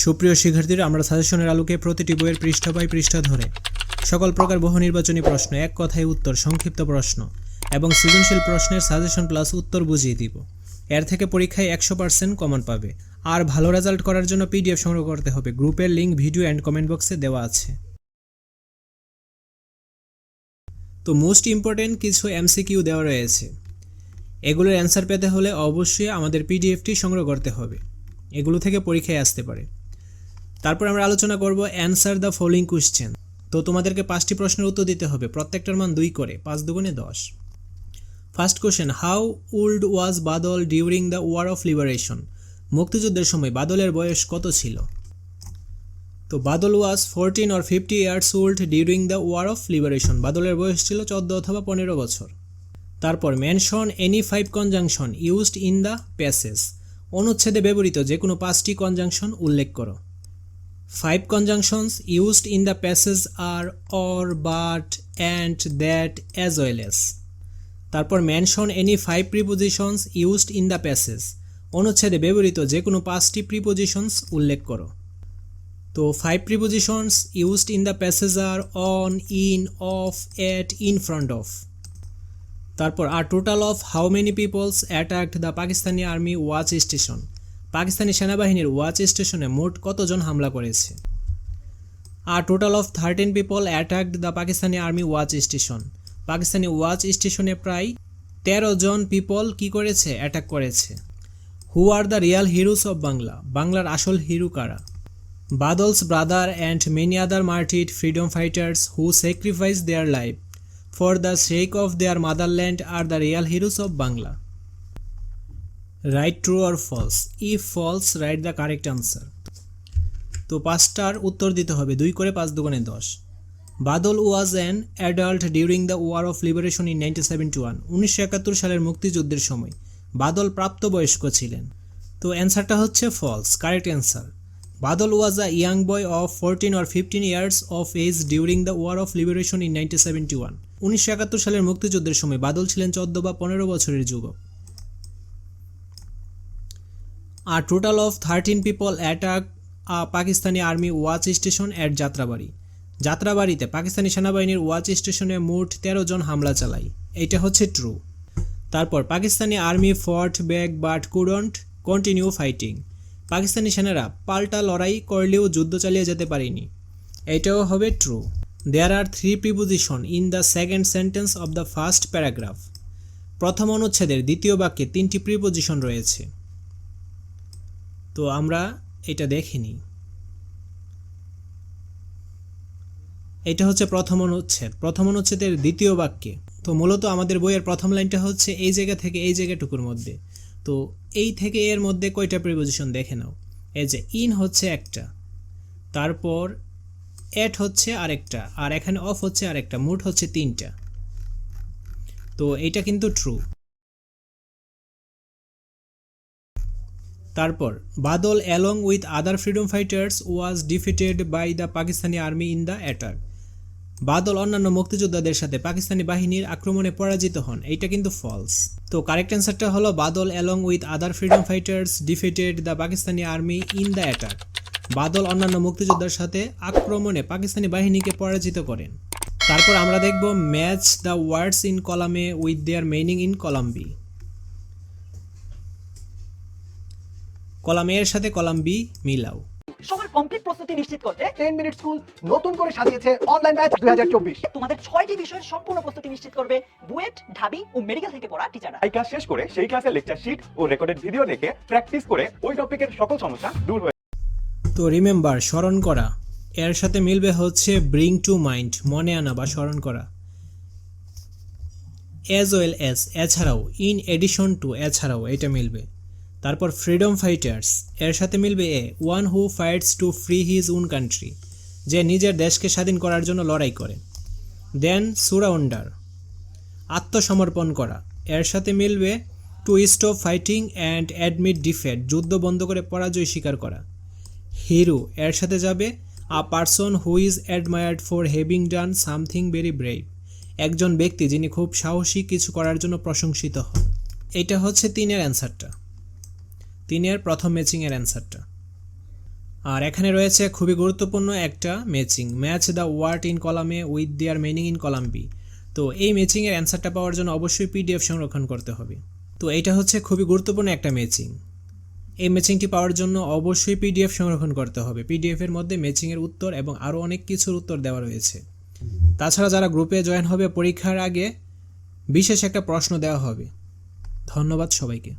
সুপ্রিয় শিক্ষার্থীরা, আমরা সাজেশনের আলোকে প্রতিটি বইয়ের পৃষ্ঠা বাই পৃষ্ঠা ধরে সকল প্রকার বহু নির্বাচনী প্রশ্ন এক কথায় উত্তর সংক্ষিপ্ত প্রশ্ন এবং সৃজনশীল প্রশ্নের সাজেশন প্লাস উত্তর বুঝিয়ে দিব। এর থেকে পরীক্ষায় একশো পার্সেন্ট কমন পাবে। আর ভালো রেজাল্ট করার জন্য পিডিএফ সংগ্রহ করতে হবে। গ্রুপের লিঙ্ক ভিডিও অ্যান্ড কমেন্ট বক্সে দেওয়া আছে। তো মোস্ট ইম্পর্টেন্ট কিছু এমসিকিউ দেওয়া রয়েছে। এগুলোর অ্যান্সার পেতে হলে অবশ্যই আমাদের পিডিএফটি সংগ্রহ করতে হবে। এগুলো থেকে পরীক্ষায় আসতে পারে। তারপর আমরা আলোচনা করব অ্যান্সার দ্য ফলোইং কোশ্চেন তো তোমাদেরকে পাঁচটি প্রশ্নের উত্তর দিতে হবে। প্রত্যেকটার মান দুই করে, পাঁচ দুগুণে দশ। First question how old was Badal during the war of liberation মুক্তিযুদ্ধের সময় বাদলের বয়স কত ছিল? তো Badal was fourteen or fifty years old during the war of liberation বাদলের বয়স ছিল চোদ্দ অথবা পনেরো বছর। তারপর mention any five conjunction used in the passage অনুচ্ছেদে ব্যবহৃত যে কোনো পাঁচটি কনজাংশন উল্লেখ করো। Five conjunctions used in the passage are or but and that as well as তারপর mention any five prepositions used in the passage অনুচ্ছেদে ব্যবহৃত যে কোনো পাঁচটি প্রিপোজিশনস উল্লেখ করো। তো five prepositions used in the passage are on in of at in front of তারপর are total of how many peoples attacked the Pakistani army watch station Pakistani সেনাবাহিনীর ওয়াচ স্টেশনে মোট কতজন হামলা করেছে? Are total of thirteen people attacked the Pakistani army watch station Pakistani watch স্টেশনে প্রায় তেরো জন পিপল কি করেছে? অ্যাটাক করেছে। Who are the real heroes of Bangla বাংলার আসল হিরো কারা? Badal's brother and many other martyred freedom fighters who sacrifice their life for the sake of their motherland are the real heroes of Bangla right true are false if false right the correct answer তো পাঁচটার উত্তর দিতে হবে। দুই করে পাঁচ দুগুণে দশ। Badal was an adult during the war of liberation in nineteen seventy one উনিশশো একাত্তর সালের মুক্তিযুদ্ধের সময় বাদল প্রাপ্তবয়স্ক ছিলেন। তো অ্যান্সারটা হচ্ছে false correct answer Badal was a young boy of fourteen or fifteen years of age during the war of liberation in nineteen seventy one উনিশশো একাত্তর সালের মুক্তিযুদ্ধের সময় বাদল ছিলেন চোদ্দ বা পনেরো বছরের যুবক। Are total of thirteen people attack a Pakistani army watch station at Jatrabari যাত্রাবাড়িতে Pakistani সেনাবাহিনীর ওয়াচ স্টেশনে মোট তেরো জন হামলা চালায়। এটা হচ্ছে ট্রু তারপর Pakistani army fought back but couldn't continue fighting Pakistani সেনারা পাল্টা লড়াই করলেও যুদ্ধ চালিয়ে যেতে পারেনি। এটাও হবে true there are three preposition in the second sentence of the first paragraph প্রথম অনুচ্ছেদের দ্বিতীয় বাক্যে তিনটি প্রিপোজিশন রয়েছে। তো আমরা এটা দেখিনি। এটা হচ্ছে প্রথম অনুচ্ছেদ। প্রথম অনুচ্ছেদের দ্বিতীয় বাক্যে। তো মূলত আমাদের বইয়ের প্রথম লাইনটা হচ্ছে, এই জায়গা থেকে এই জায়গাটুকুর মধ্যে। তো এই থেকে এর মধ্যে কয়টা প্রিপোজিশন দেখে নাও। এই যে, ইন হচ্ছে একটা, তারপর এট হচ্ছে আরেকটা, আর এখানে অফ হচ্ছে আরেকটা, মোট হচ্ছে তিনটা। তো এটা কিন্তু ট্রু তারপর, Badal along with other freedom fighters was defeated by the Pakistani army in the attack Badal অন্যান্য মুক্তিযোদ্ধাদের সাথে পাকিস্তানি বাহিনীর আক্রমণে পরাজিত হন। এইটা কিন্তু ফলস তো কারেক্ট অ্যান্সারটা হলো, Badal along with other freedom fighters defeated the Pakistani army in the attack Badal অন্যান্য মুক্তিযোদ্ধার সাথে আক্রমণে পাকিস্তানি বাহিনীকে পরাজিত করেন। তারপর আমরা দেখব ম্যাচ দ্য ওয়ার্ডস ইন কলামে with their meaning in column B column এর সাথে কলাম বি মিলাও। সবার কমপ্লিট প্রস্তুতি নিশ্চিত করতে টেন মিনিট স্কুল নতুন করে সাজিয়েছে অনলাইন ব্যাচ দুই হাজার চব্বিশ। তোমাদের ছয়টি বিষয়ের সম্পূর্ণ প্রস্তুতি নিশ্চিত করবে বুয়েট ঢাবি ও মেডিকেল থেকে পড়া টিচাররা এই ক্লাস শেষ করে সেই ক্লাসের লেকচার শিট ও রেকর্ডেড ভিডিও দেখে প্র্যাকটিস করে ওই টপিকের সকল সমস্যা দূর হয়ে তো রিমেম্বার স্মরণ করা। এর সাথে মিলবে হচ্ছে ব্রিং টু মাইন্ড মনে আনা বা স্মরণ করা। অ্যাজ ওয়েল অ্যাজ এছাড়াও ইন এডিশন টু এছাড়াও এটা মিলবে। তারপর ফ্রিডম ফাইটার্স এর সাথে মিলবে a one who fights to free his own country যে নিজের দেশকে স্বাধীন করার জন্য লড়াই করে। দেন সুরাউন্ডার আত্মসমর্পণ করা, এর সাথে মিলবে to stop fighting and admit defeat যুদ্ধ বন্ধ করে পরাজয় স্বীকার করা। হিরো এর সাথে যাবে a person who is admired for having done something very brave একজন ব্যক্তি যিনি খুব সাহসী কিছু করার জন্য প্রশংসিত হন। এটা হচ্ছে তিনের অ্যান্সারটা। তিনের প্রথম ম্যাচিংয়ের অ্যান্সারটা। আর এখানে রয়েছে খুবই গুরুত্বপূর্ণ একটা matching. Match the word in কলামে with their meaning in column B. তো এই ম্যাচিংয়ের অ্যান্সারটা পাওয়ার জন্য অবশ্যই পিডিএফ সংরক্ষণ করতে হবে। তো এইটা হচ্ছে খুবই গুরুত্বপূর্ণ একটা ম্যাচিং। এই ম্যাচিংটি পাওয়ার জন্য অবশ্যই পিডিএফ সংরক্ষণ করতে হবে। পিডিএফের মধ্যে ম্যাচিংয়ের উত্তর এবং আরও অনেক কিছুর উত্তর দেওয়া রয়েছে। তাছাড়া যারা গ্রুপে জয়েন হবে, পরীক্ষার আগে বিশেষ একটা প্রশ্ন দেওয়া হবে। ধন্যবাদ সবাইকে।